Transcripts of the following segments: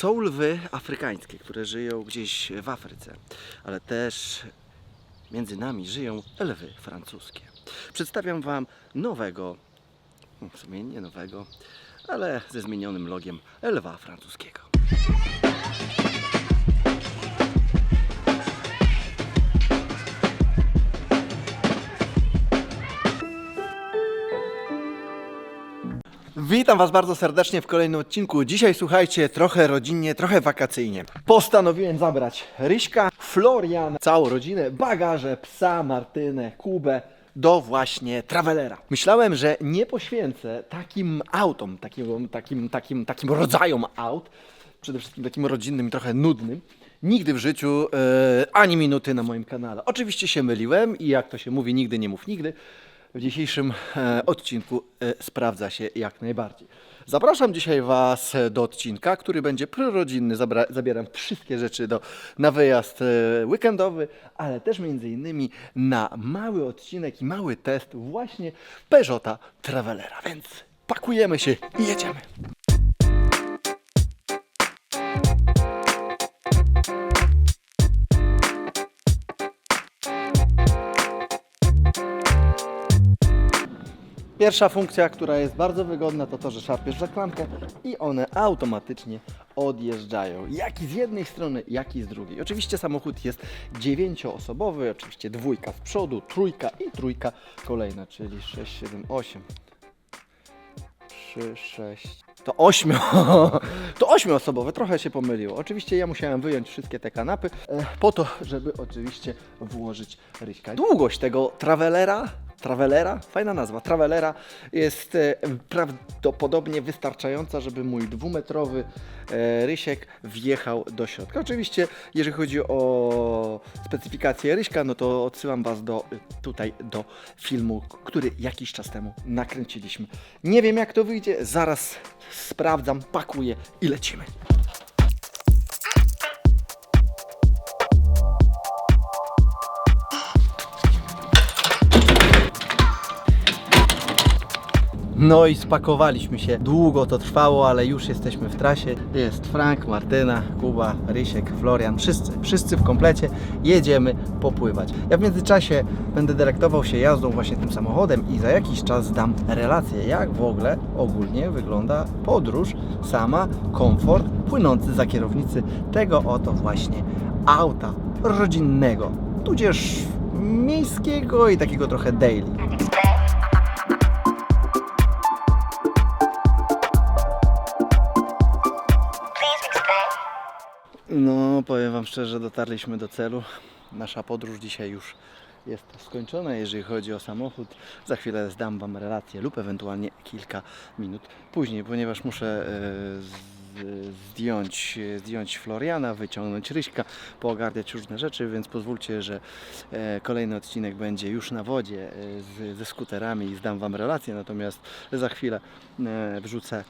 Są lwy afrykańskie, które żyją gdzieś w Afryce, ale też między nami żyją lwy francuskie. Przedstawiam Wam nowego, w sumie nie nowego, ale ze zmienionym logiem lwa francuskiego. Witam Was bardzo serdecznie w kolejnym odcinku. Dzisiaj słuchajcie, trochę rodzinnie, trochę wakacyjnie. Postanowiłem zabrać Ryśka, Florian, całą rodzinę, bagaże, psa, Martynę, Kubę do właśnie Travelera. Myślałem, że nie poświęcę takim autom, takim, takim, takim, takim rodzajom aut, przede wszystkim takim rodzinnym i trochę nudnym, nigdy w życiu e, ani minuty na moim kanale. Oczywiście się myliłem i jak to się mówi, nigdy nie mów nigdy. W dzisiejszym e, odcinku e, sprawdza się jak najbardziej. Zapraszam dzisiaj Was do odcinka, który będzie prorodzinny. Zabieram wszystkie rzeczy do, na wyjazd e, weekendowy, ale też między innymi na mały odcinek i mały test właśnie Peugeota Travelera. Więc pakujemy się i jedziemy. Pierwsza funkcja, która jest bardzo wygodna, to to, że szarpiesz za klamkę i one automatycznie odjeżdżają. Jak i z jednej strony, jak i z drugiej. Oczywiście samochód jest dziewięcioosobowy, oczywiście dwójka z przodu, trójka i trójka kolejna, czyli 6, 7, 8. 3, 6. To ośmiu. To ośmioosobowe, trochę się pomyliło. Oczywiście ja musiałem wyjąć wszystkie te kanapy e, po to, żeby oczywiście włożyć ryśka. Długość tego travelera Travelera, fajna nazwa, Travelera jest e, prawdopodobnie wystarczająca, żeby mój dwumetrowy e, rysiek wjechał do środka. Oczywiście, jeżeli chodzi o specyfikację ryśka, no to odsyłam Was do, e, tutaj do filmu, który jakiś czas temu nakręciliśmy. Nie wiem jak to wyjdzie, zaraz sprawdzam, pakuję i lecimy. No i spakowaliśmy się. Długo to trwało, ale już jesteśmy w trasie. Jest Frank, Martyna, Kuba, Rysiek, Florian, wszyscy, wszyscy w komplecie. Jedziemy popływać. Ja w międzyczasie będę delektował się jazdą właśnie tym samochodem i za jakiś czas dam relację, jak w ogóle ogólnie wygląda podróż, sama, komfort płynący za kierownicy tego oto właśnie auta rodzinnego, tudzież miejskiego i takiego trochę daily. Wam szczerze, dotarliśmy do celu. Nasza podróż dzisiaj już jest skończona, jeżeli chodzi o samochód. Za chwilę zdam Wam relację lub ewentualnie kilka minut później, ponieważ muszę z- zdjąć, zdjąć Floriana, wyciągnąć Ryśka, poogarniać różne rzeczy, więc pozwólcie, że e, kolejny odcinek będzie już na wodzie e, z, ze skuterami i zdam Wam relację, natomiast za chwilę e, wrzucę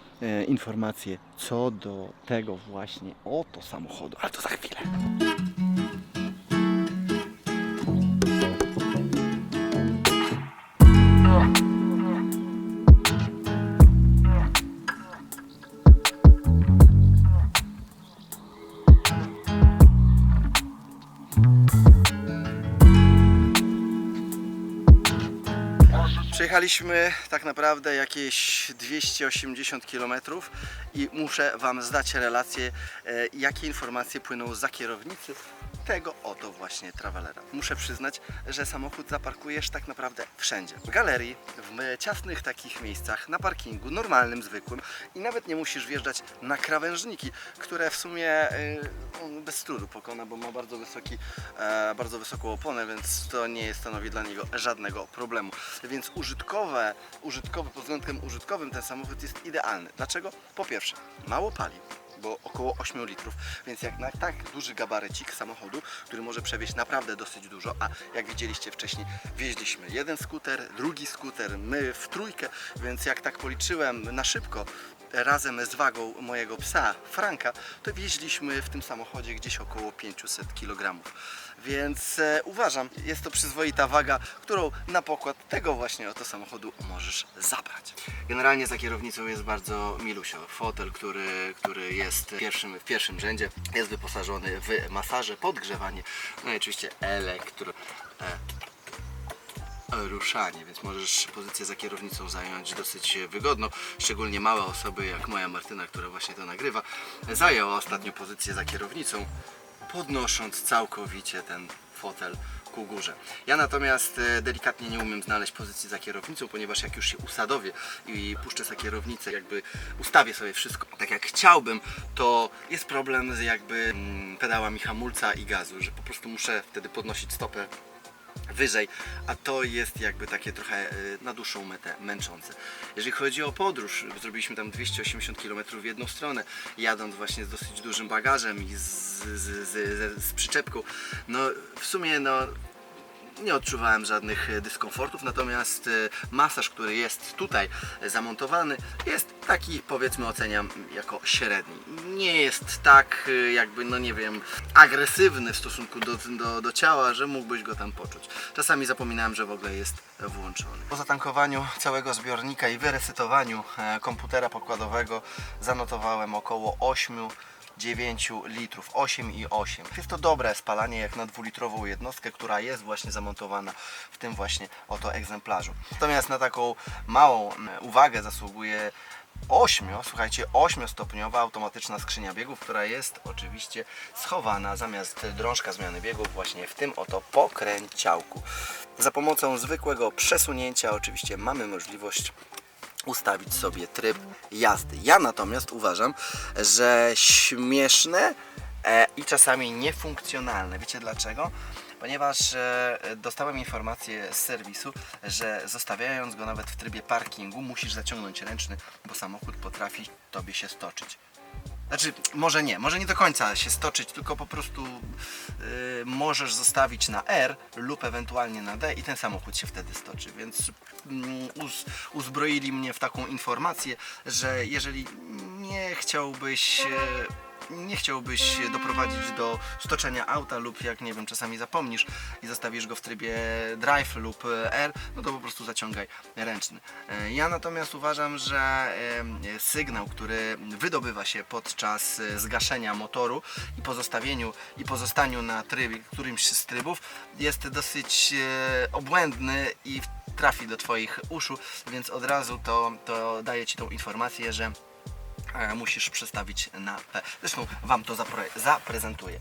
informacje co do tego właśnie oto samochodu, ale to za chwilę. Przejechaliśmy tak naprawdę jakieś 280 km i muszę Wam zdać relację, e, jakie informacje płyną za kierownicy tego oto właśnie Travelera. Muszę przyznać, że samochód zaparkujesz tak naprawdę wszędzie. W galerii, w ciasnych takich miejscach, na parkingu, normalnym, zwykłym i nawet nie musisz wjeżdżać na krawężniki, które w sumie on bez trudu pokona, bo ma bardzo wysoki, e, bardzo wysoką oponę, więc to nie stanowi dla niego żadnego problemu. Więc użytkowe, użytkowy pod względem użytkowym ten samochód jest idealny. Dlaczego? Po pierwsze, mało pali bo około 8 litrów, więc jak na tak duży gabarycik samochodu, który może przewieźć naprawdę dosyć dużo, a jak widzieliście wcześniej, wieźliśmy jeden skuter, drugi skuter, my w trójkę, więc jak tak policzyłem na szybko, razem z wagą mojego psa Franka, to wieźliśmy w tym samochodzie gdzieś około 500 kg. Więc e, uważam, jest to przyzwoita waga, którą na pokład tego właśnie oto samochodu możesz zabrać. Generalnie za kierownicą jest bardzo milusio. Fotel, który, który jest pierwszym, w pierwszym rzędzie, jest wyposażony w masaże, podgrzewanie, no i oczywiście elektro. E, ruszanie, więc możesz pozycję za kierownicą zająć dosyć wygodno. Szczególnie małe osoby jak moja Martyna, która właśnie to nagrywa, zajęła ostatnio pozycję za kierownicą, podnosząc całkowicie ten fotel ku górze. Ja natomiast e, delikatnie nie umiem znaleźć pozycji za kierownicą, ponieważ jak już się usadowię i puszczę za kierownicę, jakby ustawię sobie wszystko tak jak chciałbym, to jest problem z jakby mm, pedałami hamulca i gazu, że po prostu muszę wtedy podnosić stopę wyżej, a to jest jakby takie trochę y, na dłuższą metę męczące. Jeżeli chodzi o podróż, zrobiliśmy tam 280 km w jedną stronę, jadąc właśnie z dosyć dużym bagażem i z, z, z, z, z przyczepką, no w sumie no nie odczuwałem żadnych e, dyskomfortów, natomiast e, masaż, który jest tutaj e, zamontowany, jest taki powiedzmy oceniam jako średni. Nie jest tak jakby, no nie wiem, agresywny w stosunku do, do, do ciała, że mógłbyś go tam poczuć. Czasami zapominałem, że w ogóle jest włączony. Po zatankowaniu całego zbiornika i wyresetowaniu komputera pokładowego zanotowałem około 8 9 litrów, 8,8. Jest to dobre spalanie jak na dwulitrową jednostkę, która jest właśnie zamontowana w tym właśnie oto egzemplarzu. Natomiast na taką małą mm, uwagę zasługuje 8, słuchajcie, 8-stopniowa automatyczna skrzynia biegów, która jest oczywiście schowana zamiast drążka zmiany biegów właśnie w tym oto pokręciałku. Za pomocą zwykłego przesunięcia oczywiście mamy możliwość ustawić sobie tryb jazdy. Ja natomiast uważam, że śmieszne e, i czasami niefunkcjonalne. Wiecie dlaczego? Ponieważ e, dostałem informację z serwisu, że zostawiając go nawet w trybie parkingu, musisz zaciągnąć ręczny, bo samochód potrafi tobie się stoczyć. Znaczy, może nie, może nie do końca się stoczyć, tylko po prostu y, możesz zostawić na R lub ewentualnie na D i ten samochód się wtedy stoczy. Więc mm, uz, uzbroili mnie w taką informację, że jeżeli nie chciałbyś. E, nie chciałbyś doprowadzić do stoczenia auta lub jak nie wiem, czasami zapomnisz i zostawisz go w trybie drive lub e, R, no to po prostu zaciągaj ręczny. E, Ja natomiast uważam, że sygnał, który wydobywa się podczas e, zgaszenia motoru i pozostawieniu i pozostaniu na trybie, którymś z trybów jest dosyć obłędny i trafi do Twoich uszu, więc od razu to, to daje Ci tą informację, że musisz przestawić na P. Zresztą Wam to zapre- zaprezentuję.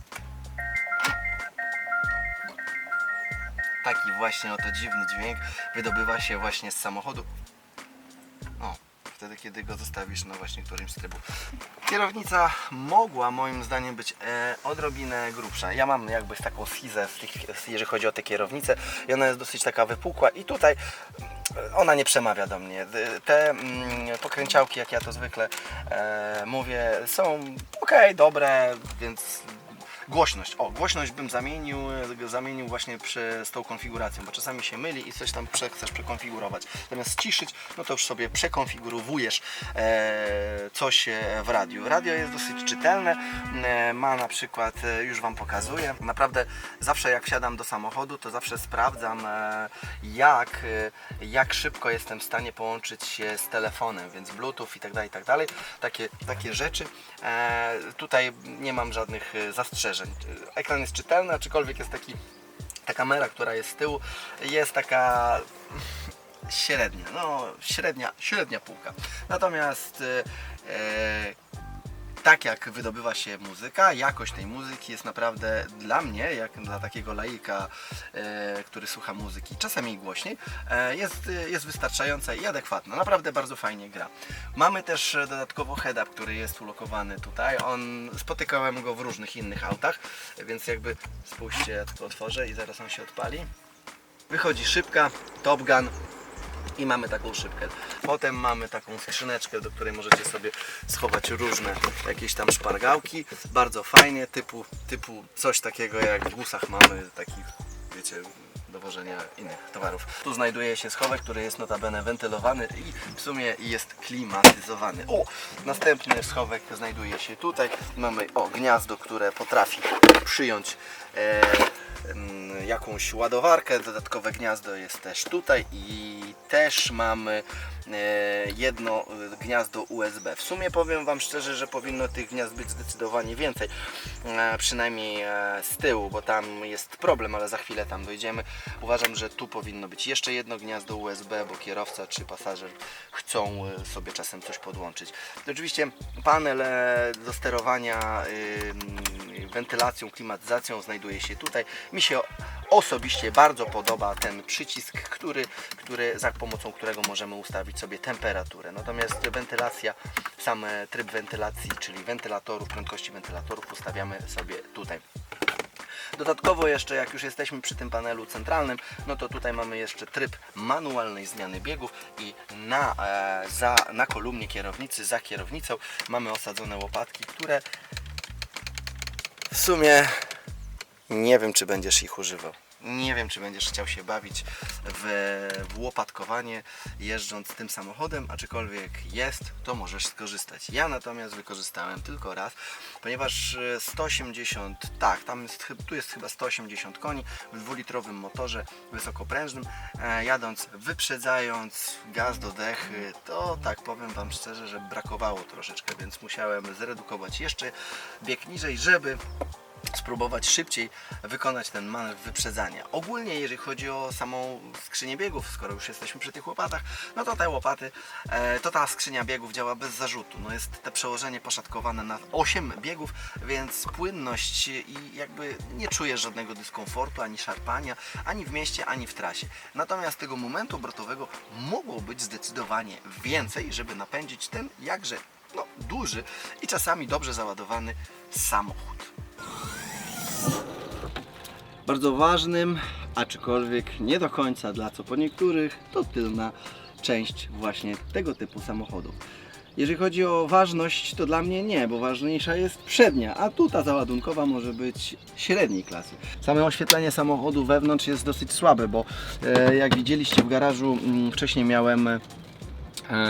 Taki właśnie oto dziwny dźwięk wydobywa się właśnie z samochodu. O, wtedy kiedy go zostawisz na właśnie którymś z. Kierownica mogła moim zdaniem być e, odrobinę grubsza. Ja mam jakby taką schizę, tych, jeżeli chodzi o tę kierownicę i ona jest dosyć taka wypukła i tutaj ona nie przemawia do mnie. D- Te mm, pokręciałki, jak ja to zwykle e, mówię, są ok, dobre, więc Głośność. O, głośność bym zamienił, e, zamienił właśnie przy, z tą konfiguracją, bo czasami się myli i coś tam prze, chcesz przekonfigurować. Zamiast ciszyć, no to już sobie przekonfigurowujesz e, coś w radiu. Radio jest dosyć czytelne, e, ma na przykład, e, już Wam pokazuję, naprawdę zawsze jak wsiadam do samochodu, to zawsze sprawdzam e, jak, e, jak szybko jestem w stanie połączyć się z telefonem, więc bluetooth i tak dalej, i tak dalej. Takie, takie rzeczy. E, tutaj nie mam żadnych e, zastrzeżeń. E, Ekran jest czytelny, aczkolwiek jest taki, ta kamera, która jest z tyłu, jest taka średnia, no średnia, średnia półka. Natomiast e, e, tak jak wydobywa się muzyka, jakość tej muzyki jest naprawdę dla mnie, jak dla takiego laika, e, który słucha muzyki, czasami głośniej, e, jest, jest wystarczająca i adekwatna. Naprawdę bardzo fajnie gra. Mamy też dodatkowo head-up, który jest ulokowany tutaj. On, spotykałem go w różnych innych autach, więc jakby spójrzcie, ja tylko otworzę i zaraz on się odpali. Wychodzi szybka, Top Gun, i mamy taką szybkę. Potem mamy taką skrzyneczkę, do której możecie sobie schować różne jakieś tam szpargałki. Bardzo fajnie, typu, typu coś takiego jak w busach mamy, taki wiecie, dowożenia innych towarów. Tu znajduje się schowek, który jest notabene wentylowany i w sumie jest klimatyzowany. O! Następny schowek znajduje się tutaj. Mamy o gniazdo, które potrafi przyjąć e, jakąś ładowarkę. Dodatkowe gniazdo jest też tutaj i też mamy e, jedno e, gniazdo USB. W sumie powiem Wam szczerze, że powinno tych gniazd być zdecydowanie więcej, e, przynajmniej z tyłu, bo tam jest problem, ale za chwilę tam dojdziemy. Uważam, że tu powinno być jeszcze jedno gniazdo USB, bo kierowca czy pasażer chcą sobie czasem coś podłączyć. Oczywiście panel do sterowania wentylacją, klimatyzacją znajduje się tutaj. Mi się osobiście bardzo podoba ten przycisk, który, który, za pomocą którego możemy ustawić sobie temperaturę. Natomiast wentylacja, sam tryb wentylacji, czyli wentylatorów, prędkości wentylatorów ustawiamy sobie tutaj. Dodatkowo jeszcze, jak już jesteśmy przy tym panelu centralnym, no to tutaj mamy jeszcze tryb manualnej zmiany biegów i na, e, za, na kolumnie kierownicy, za kierownicą mamy osadzone łopatki, które w sumie nie wiem, czy będziesz ich używał. Nie wiem, czy będziesz chciał się bawić w, w łopatkowanie jeżdżąc tym samochodem, aczkolwiek jest, to możesz skorzystać. Ja natomiast wykorzystałem tylko raz, ponieważ e, 180, tak, tam jest, tu jest chyba 180 koni w dwulitrowym motorze wysokoprężnym. E, jadąc, wyprzedzając gaz do dechy, to tak powiem Wam szczerze, że brakowało troszeczkę, więc musiałem zredukować jeszcze bieg niżej, żeby spróbować szybciej wykonać ten manewr wyprzedzania. Ogólnie jeżeli chodzi o samą skrzynię biegów, skoro już jesteśmy przy tych łopatach, no to te łopaty, e, to ta skrzynia biegów działa bez zarzutu. No jest te przełożenie poszatkowane na 8 biegów, więc płynność i jakby nie czujesz żadnego dyskomfortu, ani szarpania, ani w mieście, ani w trasie. Natomiast tego momentu obrotowego mogło być zdecydowanie więcej, żeby napędzić ten jakże no, duży i czasami dobrze załadowany samochód. Bardzo ważnym, aczkolwiek nie do końca dla co po niektórych, to tylna część właśnie tego typu samochodów. Jeżeli chodzi o ważność, to dla mnie nie, bo ważniejsza jest przednia, a tu ta załadunkowa może być średniej klasy. Same oświetlenie samochodu wewnątrz jest dosyć słabe, bo e, jak widzieliście w garażu mm, wcześniej miałem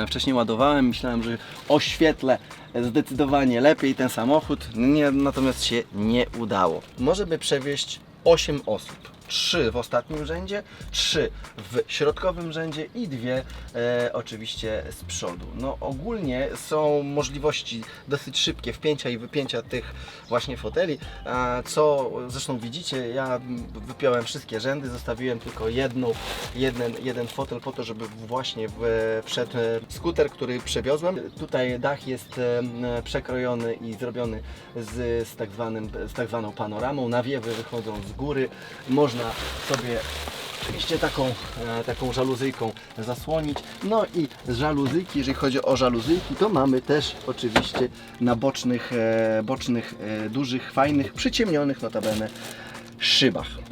wcześniej ładowałem, myślałem, że oświetlę zdecydowanie lepiej ten samochód, nie, natomiast się nie udało. Możemy przewieźć 8 osób. 3 w ostatnim rzędzie, 3 w środkowym rzędzie i dwie e, oczywiście z przodu. No ogólnie są możliwości dosyć szybkie wpięcia i wypięcia tych właśnie foteli, a co zresztą widzicie, ja wypiąłem wszystkie rzędy, zostawiłem tylko jedną, jeden, jeden fotel po to, żeby właśnie e, skuter, który przewiozłem. Tutaj dach jest przekrojony i zrobiony z, z, tak zwanym, z tak zwaną panoramą. Nawiewy wychodzą z góry. Można sobie oczywiście taką, e, taką żaluzyjką zasłonić. No i z żaluzyjki, jeżeli chodzi o żaluzyjki, to mamy też oczywiście na bocznych, e, bocznych e, dużych, fajnych, przyciemnionych notabene szybach.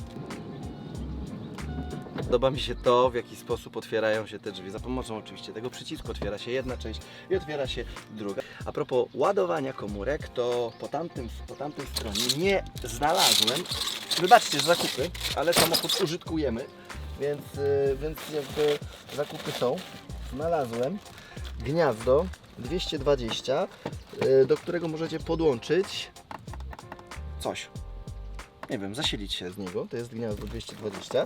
Podoba mi się to, w jaki sposób otwierają się te drzwi. Za pomocą oczywiście tego przycisku otwiera się jedna część i otwiera się druga. A propos ładowania komórek, to po, tamtym, po tamtej stronie nie znalazłem, wybaczcie, zakupy, ale samochód użytkujemy, więc, yy, więc jakby zakupy są. Znalazłem gniazdo 220, yy, do którego możecie podłączyć coś nie wiem, zasilić się z niego. To jest gniazdo 220,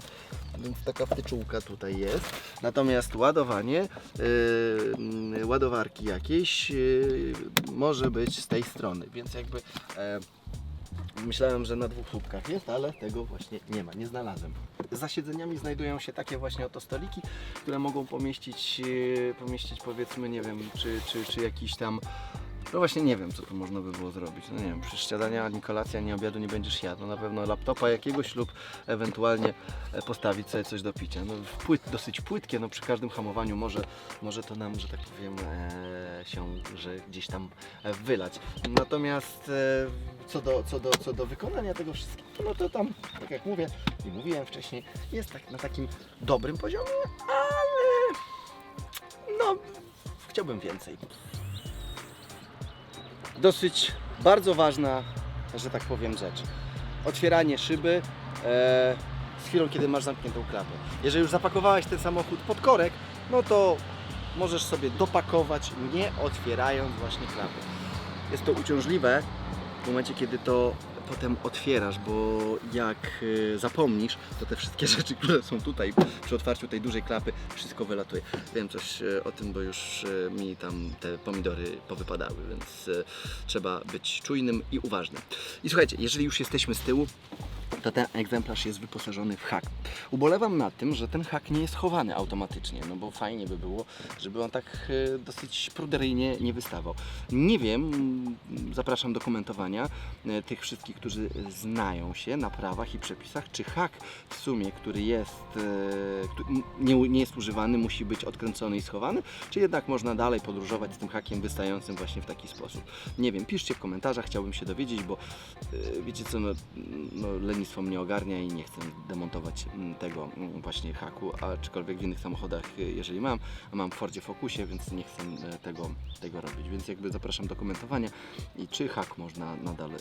więc taka wtyczółka tutaj jest. Natomiast ładowanie, yy, ładowarki jakieś yy, może być z tej strony, więc jakby e, myślałem, że na dwóch słupkach jest, ale tego właśnie nie ma, nie znalazłem. Za siedzeniami znajdują się takie właśnie oto stoliki, które mogą pomieścić, yy, pomieścić powiedzmy, nie wiem, czy, czy, czy jakiś tam no właśnie nie wiem, co tu można by było zrobić. No nie wiem, przy śniadania, ani kolacji, ani obiadu nie będziesz jadł. No na pewno laptopa jakiegoś lub ewentualnie e, postawić sobie coś do picia. No płyt, dosyć płytkie, no przy każdym hamowaniu może, może to nam, że tak powiem, e, się, że gdzieś tam e, wylać. Natomiast e, co, do, co, do, co do wykonania tego wszystkiego, no to tam, tak jak mówię i mówiłem wcześniej, jest tak na takim dobrym poziomie, ale no chciałbym więcej dosyć bardzo ważna, że tak powiem, rzecz. Otwieranie szyby. E, z chwilą, kiedy masz zamkniętą klapę. Jeżeli już zapakowałeś ten samochód pod korek, no to możesz sobie dopakować, nie otwierając właśnie klapy. Jest to uciążliwe w momencie, kiedy to potem otwierasz, bo jak y, zapomnisz, to te wszystkie rzeczy, które są tutaj przy otwarciu tej dużej klapy, wszystko wylatuje. Wiem coś y, o tym, bo już y, mi tam te pomidory powypadały, więc trzeba być czujnym i uważnym. I słuchajcie, jeżeli już jesteśmy z tyłu, to ten egzemplarz jest wyposażony w hak. Ubolewam nad tym, że ten hak nie jest chowany automatycznie, no bo fajnie by było, żeby on tak e, dosyć pruderyjnie nie wystawał. Nie wiem, zapraszam do komentowania e, tych wszystkich, którzy znają się na prawach i przepisach, czy hak w sumie, który jest, e, nie, nie jest używany, musi być odkręcony i schowany, czy jednak można dalej podróżować z tym hakiem wystającym właśnie w taki sposób. Nie wiem, piszcie w komentarzach, chciałbym się dowiedzieć, bo wiecie co, no, no lenistwo mnie ogarnia i nie chcę demontować mm, tego mm, właśnie haku, aczkolwiek w innych samochodach, e, jeżeli mam, a mam w Fordzie Focusie, więc nie chcę e, tego, tego robić, więc jakby zapraszam do komentowania i czy hak można nadal e,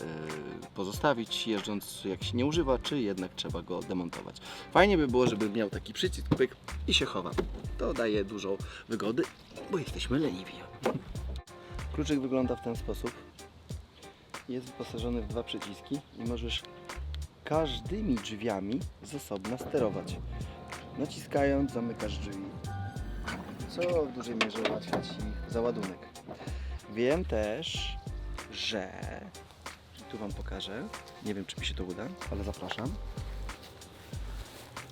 pozostawić jeżdżąc jak się nie używa, czy jednak trzeba go demontować. Fajnie by było, żeby miał taki przycisk, pyk i się chowa. To daje dużo wygody, bo jesteśmy leniwi. Kluczyk wygląda w ten sposób. Jest wyposażony w dwa przyciski i możesz każdymi drzwiami z osobna sterować. Naciskając zamykasz drzwi, co w dużej mierze ułatwia Ci załadunek. Wiem też, że tu Wam pokażę, nie wiem czy mi się to uda, ale zapraszam.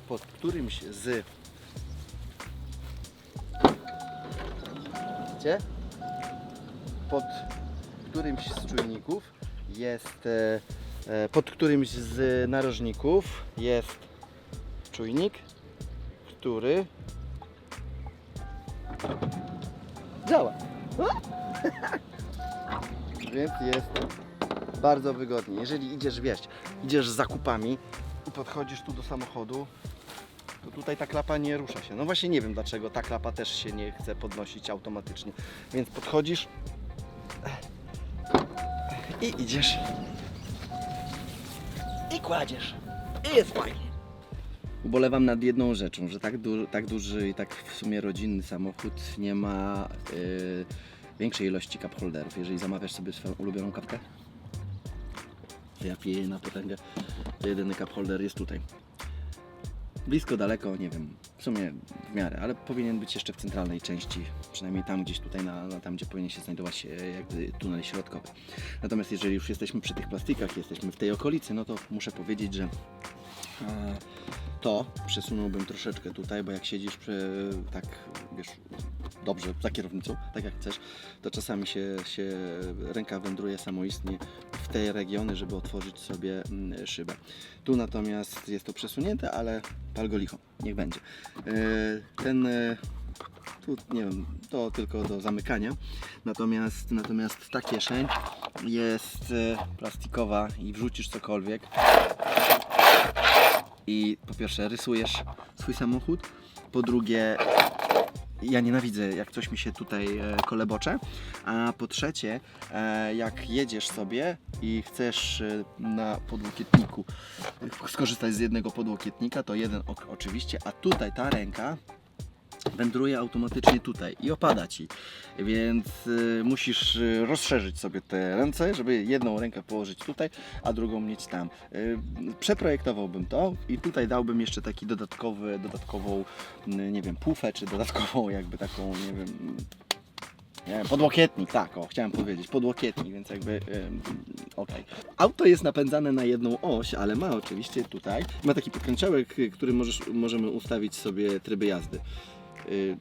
Pod którymś z Widzicie? Pod którymś z czujników jest e, pod którymś z narożników jest czujnik, który działa. Więc jest bardzo wygodnie. Jeżeli idziesz, wiesz, idziesz z zakupami i podchodzisz tu do samochodu, to tutaj ta klapa nie rusza się. No właśnie nie wiem dlaczego ta klapa też się nie chce podnosić automatycznie. Więc podchodzisz i idziesz i kładziesz. I jest fajnie. Ubolewam nad jedną rzeczą, że tak, du- tak duży i tak w sumie rodzinny samochód nie ma yy, większej ilości cup holderów. Jeżeli zamawiasz sobie swoją ulubioną kapkę, ja piję na potęgę, to jedyny cup holder jest tutaj. Blisko, daleko, nie wiem, w sumie w miarę, ale powinien być jeszcze w centralnej części, przynajmniej tam gdzieś tutaj, na, na tam gdzie powinien się znajdować e, jakby tunel środkowy. Natomiast jeżeli już jesteśmy przy tych plastikach, jesteśmy w tej okolicy, no to muszę powiedzieć, że e, to przesunąłbym troszeczkę tutaj, bo jak siedzisz przy, tak, wiesz, dobrze za kierownicą, tak jak chcesz, to czasami się, się ręka wędruje samoistnie te regiony, żeby otworzyć sobie mm, szybę. Tu natomiast jest to przesunięte, ale pal go licho, niech będzie. E, Ten e, tu nie wiem, to tylko do zamykania. Natomiast, natomiast ta kieszeń jest e, plastikowa i wrzucisz cokolwiek i po pierwsze rysujesz swój samochód, po drugie ja nienawidzę jak coś mi się tutaj e, kolebocze, a po trzecie e, jak jedziesz sobie i chcesz e, na podłokietniku skorzystać z jednego podłokietnika, to jeden ok, oczywiście, a tutaj ta ręka wędruje automatycznie tutaj i opada ci. Więc y, musisz y, rozszerzyć sobie te ręce, żeby jedną rękę położyć tutaj, a drugą mieć tam. Y, przeprojektowałbym to i tutaj dałbym jeszcze taki dodatkowy, dodatkową, y, nie wiem, pufę, czy dodatkową jakby taką, nie wiem, nie podłokietnik, tak, o, chciałem powiedzieć, podłokietnik, więc jakby, ym, okej. Auto jest napędzane na jedną oś, ale ma oczywiście tutaj, ma taki podkręciołek, y, który możesz, możemy ustawić sobie tryby jazdy. Y,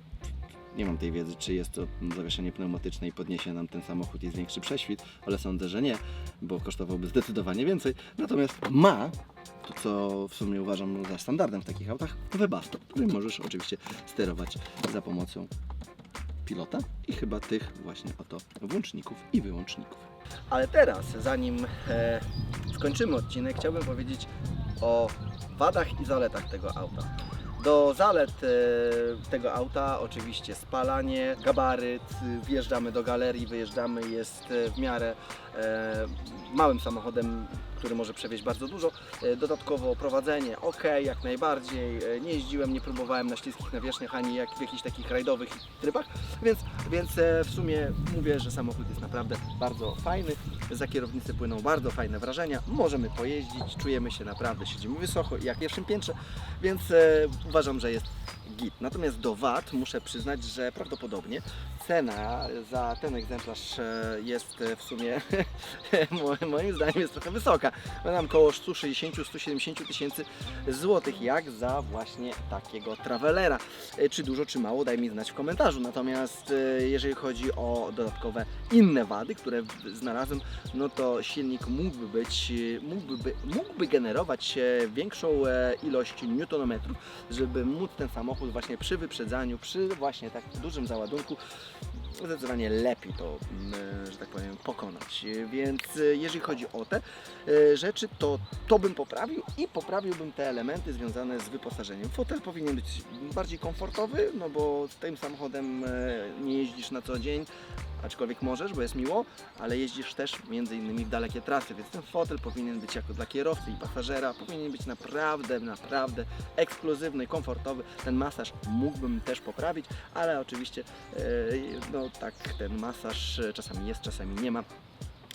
nie mam tej wiedzy, czy jest to zawieszenie pneumatyczne i podniesie nam ten samochód i zwiększy prześwit, ale sądzę, że nie, bo kosztowałby zdecydowanie więcej. Natomiast ma to, co w sumie uważam za standardem w takich autach, webasto, którym możesz oczywiście sterować za pomocą pilota i chyba tych właśnie oto włączników i wyłączników. Ale teraz, zanim e, skończymy odcinek, chciałbym powiedzieć o wadach i zaletach tego auta. Do zalet e, tego auta oczywiście spalanie, gabaryt, wjeżdżamy do galerii, wyjeżdżamy, jest e, w miarę e, małym samochodem który może przewieźć bardzo dużo. E, Dodatkowo prowadzenie, ok, jak najbardziej. E, Nie jeździłem, nie próbowałem na śliskich nawierzchniach ani jak w jakichś takich rajdowych trybach, więc, więc e, w sumie mówię, że samochód jest naprawdę bardzo fajny. Za kierownicy płyną bardzo fajne wrażenia. Możemy pojeździć, czujemy się naprawdę, siedzimy wysoko jak w pierwszym piętrze, więc uważam, że jest git. Natomiast do VAT muszę przyznać, że prawdopodobnie cena za ten egzemplarz e, jest e, w sumie mo- moim zdaniem jest trochę wysoka. Mam około 160-170 tysięcy złotych, jak za właśnie takiego travelera. E, Czy dużo, czy mało, daj mi znać w komentarzu. Natomiast jeżeli chodzi o dodatkowe inne wady, które znalazłem, no to silnik mógłby być, mógłby, by- mógłby generować większą ilość newtonometrów, żeby móc ten samochód właśnie przy wyprzedzaniu, przy właśnie tak dużym załadunku zdecydowanie lepiej to, mm, że tak powiem, pokonać. Więc e, jeżeli chodzi o te e, rzeczy, to to bym poprawił i poprawiłbym te elementy związane z wyposażeniem. Fotel powinien być bardziej komfortowy, no bo z tym samochodem e, nie jeździsz na co dzień, aczkolwiek możesz, bo jest miło, ale jeździsz też między innymi w dalekie trasy, więc ten fotel powinien być jako dla kierowcy i pasażera, powinien być naprawdę, naprawdę ekskluzywny, komfortowy. Ten masaż mógłbym też poprawić, ale oczywiście e, no tak, ten masaż czasami jest, czasami nie ma.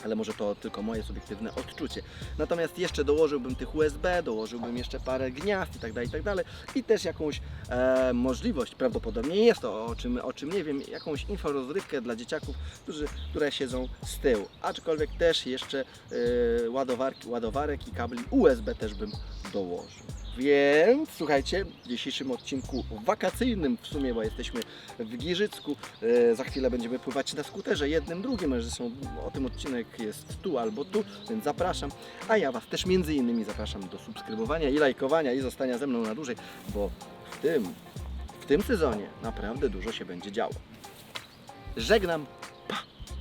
Ale może to tylko moje subiektywne odczucie. Natomiast jeszcze dołożyłbym tych USB, dołożyłbym jeszcze parę gniazd i tak dalej, i tak dalej. I też jakąś e, możliwość, prawdopodobnie jest to, o czym, o czym nie wiem, jakąś inforozrywkę dla dzieciaków, którzy, które siedzą z tyłu. Aczkolwiek też jeszcze e, ładowarki, ładowarek i kabli USB też bym dołożył. Więc słuchajcie, w dzisiejszym odcinku wakacyjnym w sumie, bo jesteśmy w Giżycku, e, za chwilę będziemy pływać na skuterze jednym, drugim, zresztą o tym odcinek jest tu albo tu, więc zapraszam. A ja Was też między innymi zapraszam do subskrybowania i lajkowania i zostania ze mną na dłużej, bo w tym, w tym sezonie naprawdę dużo się będzie działo. Żegnam